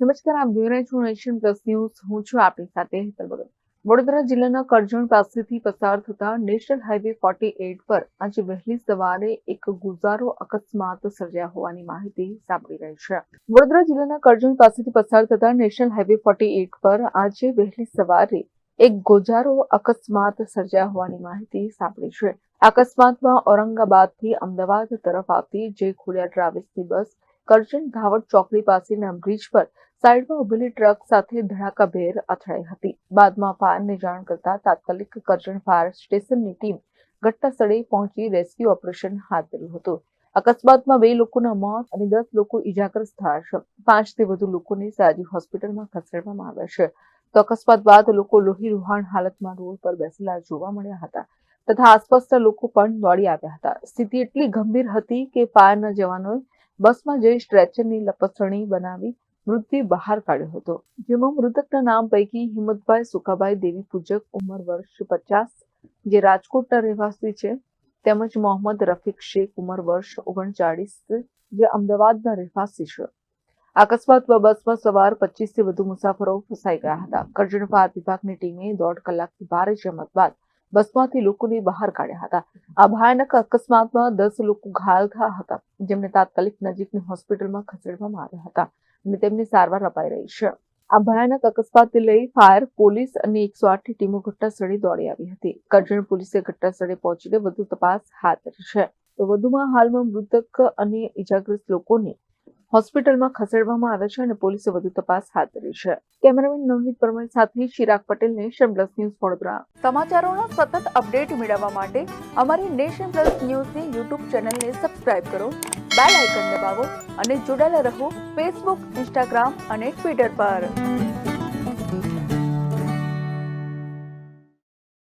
નમસ્કાર, આપ જોઈ રહ્યા છો નેશન પ્લસ ન્યૂઝ. હું છું આપની સાથે હેતલ ભગત. વડોદરા જિલ્લાના કરજણ પાસેથી પસાર થતા નેશનલ હાઈવે ફોર્ટી એટ પર આજે વહેલી સવારે એક ગુજારો અકસ્માત સર્જાયા હોવાની માહિતી સાંપડી રહી છે. વડોદરા જિલ્લાના કરજણ પાસેથી પસાર થતા નેશનલ હાઈવે ફોર્ટી એટ પર આજે વહેલી સવારે એક ગોજારો અકસ્માત સર્જાયા હોવાની માહિતી સાંપડી છે. અકસ્માતમાં ઔરંગાબાદથી અમદાવાદ તરફ આવતી જે ખોડિયા ટ્રાવેલ્સની બસ કરજણ ધાવડ ચોકડી પાસેના બ્રિજ પર સાઈડમાં ઉભેલી ટ્રક સાથે ધડાકાભેર અથડાઈ હતી. બાદમાં ફાયરને જાણ કરતા તાત્કાલિક કરજણ ફાયર સ્ટેશનની ટીમ ઘટનાસ્થળે પહોંચી રેસ્ક્યુ ઓપરેશન હાથ ધર્યું હતું. અકસ્માતમાં બે લોકોના મોત અને દસ લોકો ઈજાગ્રસ્ત થયા છે. પાંચથી વધુ લોકોને સાજી હોસ્પિટલમાં ખસેડવામાં આવ્યા છે. તો અકસ્માત બાદ લોકો લોહી રૂહાણ હાલતમાં રોડ પર બેસેલા જોવા મળ્યા હતા તથા આસપાસના લોકો પણ દોડી આવ્યા હતા. સ્થિતિ એટલી ગંભીર હતી કે ફાયરના જવાનોએ બસમાં જઈ સ્ટ્રેચરની લપસણી બનાવી મૃતદેહ બહાર કાઢ્યો હતો. જેમાં મૃતકના નામ પૈકી હિંમતભાઈ સુખાભાઈ દેવી પૂજક ઉંમર વર્ષ પચાસ, જે રાજકોટના રહેવાસી છે, તેમજ મોહમ્મદ રફીક શેખ ઉંમર વર્ષ ઓગણચાળીસ, જે અમદાવાદના રહેવાસી છે. અકસ્માતમાં બસમાં સવાર પચીસથી વધુ મુસાફરો ફસાઈ ગયા હતા. કરજણ વિભાગની ટીમે દોઢ કલાકથી ભારે જમત બાદ બસમાંથી લોકોને બહાર કાઢ્યા હતા. આ ભયાનક અકસ્માતમાં દસ લોકો ઘાયલ થયા હતા, જેમને તાત્કાલિક નજીકની હોસ્પિટલમાં ખસેડવામાં આવ્યા હતા અને તેમની સારવાર અપાઈ રહી છે. આ ભયાનક અકસ્માતને લઈ ફાયર પોલીસ અને એકસો આઠની ટીમો ઘટના સ્થળે દોડી આવી હતી. કરજણ પોલીસે ઘટનાસ્થળે પહોંચીને વધુ તપાસ હાથ ધરી છે. તો વધુમાં હાલમાં મૃતક અને ઇજાગ્રસ્ત લોકોને હોસ્પિટલમાં ખસેડવામાં આવ્યા છે અને પોલીસે વધુ તપાસ હાથ ધરી છે. કેમેરામેન નવનીત પરમાર સાથે Chirag Patel nation plus news Vadodara. સમાચારોના સતત અપડેટ મેળવવા માટે અમારી નેશન પ્લસ ન્યૂઝની યુટ્યુબ ચેનલને સબસ્ક્રાઇબ કરો બેલ આઇકન દબાવો અને જોડાયેલા રહો ફેસબુક ઇન્સ્ટાગ્રામ અને ટ્વિટર પર.